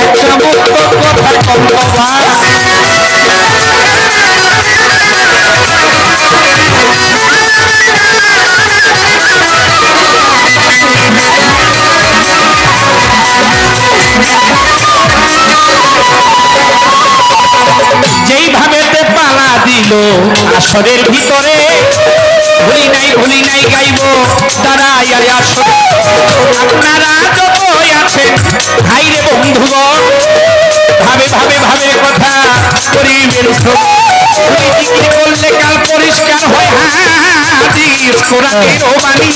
একটা মুক্ত কথা কল্পবা যেইভাবে দিল। আসরের ভিতরে ভুলি নাই ভুলি নাই গাইব। দাঁড়াই আরে আসর। আপনারা যতই আছেন, ভাই রে বন্ধুগণ ভাবে ভাবে ভাবে কথা করিবেন করলে কাল পরিষ্কার হয় হাদিস কোরআনের ও বাণী।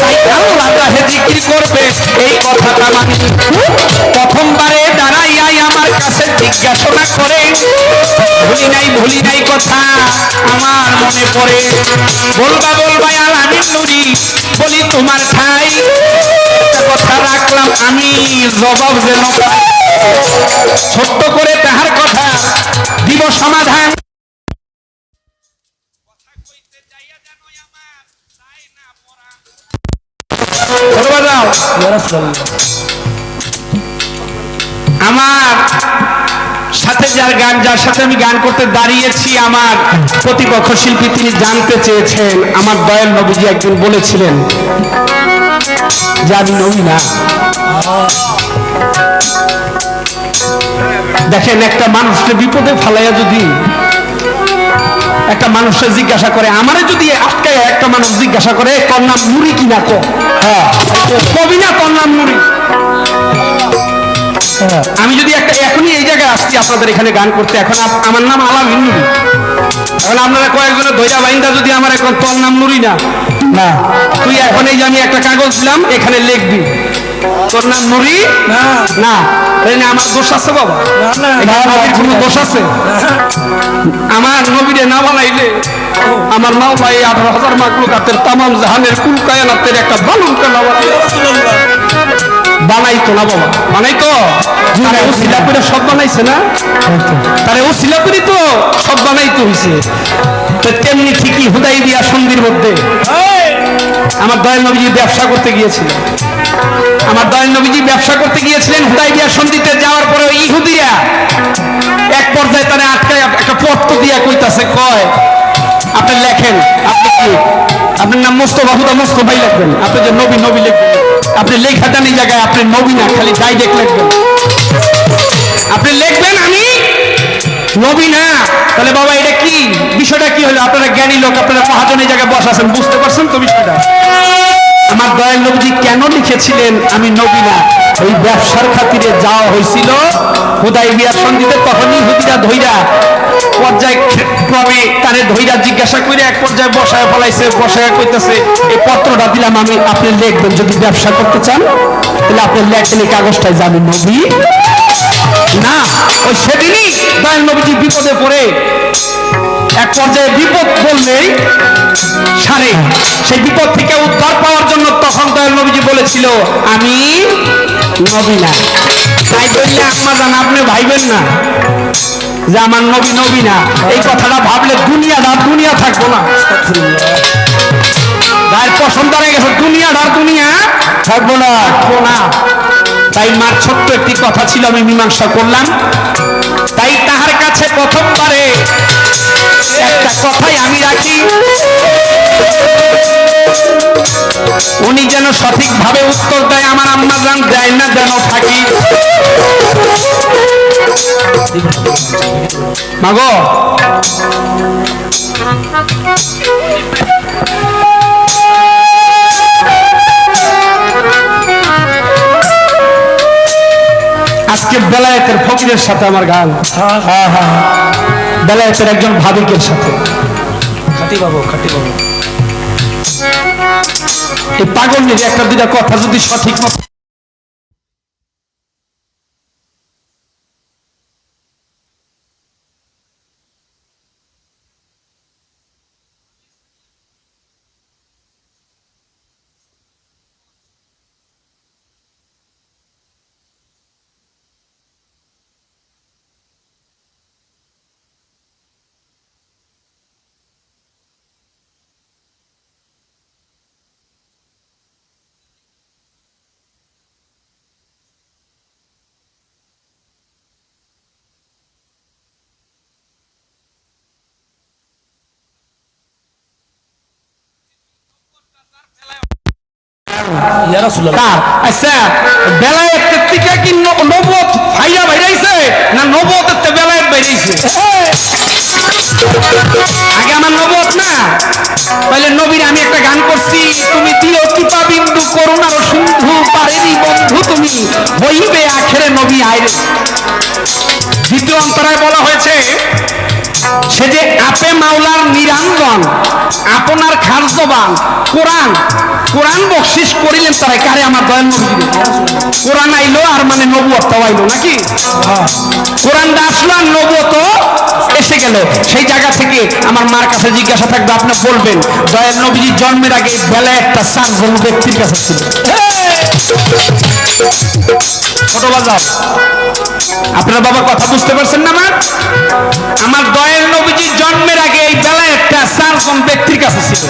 তাই আল্লাহ তাহে জিকির করবে, এই কথাটা মানি। প্রথমবারে দাঁড়াইয়াই আমার কাছে জিজ্ঞাসা করে ভুলি নাই ভুলি নাই কথা আমার মনে পড়ে। বলবা বলবা আর আমি নুরি বলি তোমার ঠাই। কথা রাখলাম আমি জবাব যেন। ছোট্ট করে তাহার কথা দিব সমাধান। আমার যার গান, যার সাথে আমি গান করতে দাঁড়িয়েছি, আমার প্রতিপক্ষ শিল্পী তিনি জানতে চেয়েছেন, আমার দয়াল নবীজি একজন বলেছিলেন আমি নবী না। দেখেন, একটা মানুষকে বিপদে ফালাইয়া যদি একটা মানুষে জিজ্ঞাসা করে, আমারে যদি আটকায় একটা মানুষ জিজ্ঞাসা করে নাম নুরি কিনা তো হ্যাঁ। কবি না, তোর নাম আপনাদের এখানে গান করতে। এখন আমার নাম আলামিন নুরি এখন আপনারা কয়েকজনের দইয়া বাইন্দা যদি আমার এখন তোর নাম নুরি না। না। তুই এখন এই যে আমি একটা কাগজ দিলাম এখানে লিখবি। তোর নাম নুরি? না। না। আমার দোষ আছে বাবা। কোনো। দোষ আছে? আমার নবীরে না বানাইলে আমার নাও ভাই আঠারো হাজার মাকলুকাতের তামাম জাহানের কুল কায়ানাতের একটা বালুনকে না বানাইলে? বানাইতো না বাবা। বানাইতো? তারে ও শিলাপুরে সব বানাইছে না? তারে ও শিলাপুরি তো সব বানাইতে হইছে। তো তেমনি ঠিকই হুদাই দিয়া সন্ধির মধ্যে। আমার দয়াল নবীজি ব্যবসা করতে গিয়েছিলেন। আমার দয়াল নবীজি ব্যবসা করতে গিয়েছিলেন হুদাই দিয়া সন্ধিতে যাওয়ার পরে ইহুদিরা এক পর্যায়ে তারা আটকায় একটা পত্র দিয়া কইতাছে কয় আপনি লেখেন আপনি কি? আপনার নাম মোস্তফা হুদা মোস্তফাই লিখবেন আপনি যে নবী নবী লিখবেন। আপনি লেখা দেন জায়গায়, আপনি নবী না খালি ডাইরেক্ট লিখবেন। আপনি লিখবেন আমি? নবী না তাহলে বাবা, এটা কি? বিষয়টা কি হলো? আপনারা জ্ঞানী লোক, আপনারা মহাজন এই জায়গায় বসাছেন বুঝতে পারছেন তো বিষয়টা? আমার দয়াল নবীজি কেন লিখেছিলেন, আমি নবী না এই ব্যবসার খাতিরে যাওয়া হয়েছিল, হুদাই বিয়ার সন্ধিতে তখনই হুদিরা ধইরা পর্যায় ক্রমে তারে ধইরা জিজ্ঞাসা করে এক পর্যায়ে বসায় ফলাইছে, বসায় কইতেছে পত্রটা দিলাম আমি, আপনি লিখবেন, যদি ব্যবসা করতে চান, তাহলে আপনি লেখেন কাগজটায় যাবেন নবী। না, ওই সেদিনই বিপদে পড়ে। এক পর্যায়ে বিপদ বললেই সারে। সেই বিপদ থেকে উদ্ধার পাওয়ার জন্য তখন দয়াল নবীজি বলেছিল, আমি নবী না। তাই বললে জান আপনি ভাইবেন না। যে আমার নবী নবী না এই কথাটা ভাবলে দুনিয়াটা আর দুনিয়া থাকব না। গায়ের পছন্দ হয়ে গেছে দুনিয়াটা আর দুনিয়া থাকব না। থাকব না। তাই মার ছোট্ট একটি কথা ছিল আমি মীমাংসা করলাম। তাই তাহার কাছে প্রথমবারে একটা কথাই আমি রাখি। উনি যেন সঠিকভাবে উত্তর দেয় আমার আম্মা জান দেয় না যেন থাকি। মাগো। আজকে বেলায়েতের ফকিরের সাথে আমার গান। হ্যাঁ হ্যাঁ হ্যাঁ। বেলায়েতের একজন ভাবিকের সাথে। খাটি বাবু খাটি বাবু। এই পাগল নিয়ে একটা দুটা কথা যদি সঠিক মতো আচ্ছা বেলায়েতের থেকে কি ন- নবুয়ত ফাইরা বাইরাইছে না নবুয়তের থেকে বেলায়েত বাইরাইছে? আগে আমার নবুয়ত না। তাহলে নবীর আমি একটা গান করছি, তুমি দিও কিতা বিন্দু করুণা ও সিন্ধু পারেনি বন্ধু তুমি হইবে আখেরে নবী আইরে। সে যে আপে মাওলার নিরঞ্জন আপনার খারজবান কোরআন কোরআন বকশিস করিলেন তারা, কারে আমার দয়াল নবীজিরে কোরআন আইলো আর মানে নবুয়তটাও আইলো নাকি? কোরআনটা আসলো আর নবুয়ত এসে গেল। সেই জায়গা থেকে আমার মার কাছে জিজ্ঞাসা থাকবে, আপনি বলবেন, দয়াল নবীজির জন্মের আগে বেলা একটা চারজন ব্যক্তির কাছে ছিল ছোট বাজাও আপনার বাবা কথা বুঝতে পারছেন না আমার? আমার দয়াল নবীজির জন্মের আগে এই বেলা একটা চারজন ব্যক্তির কাছে ছিল।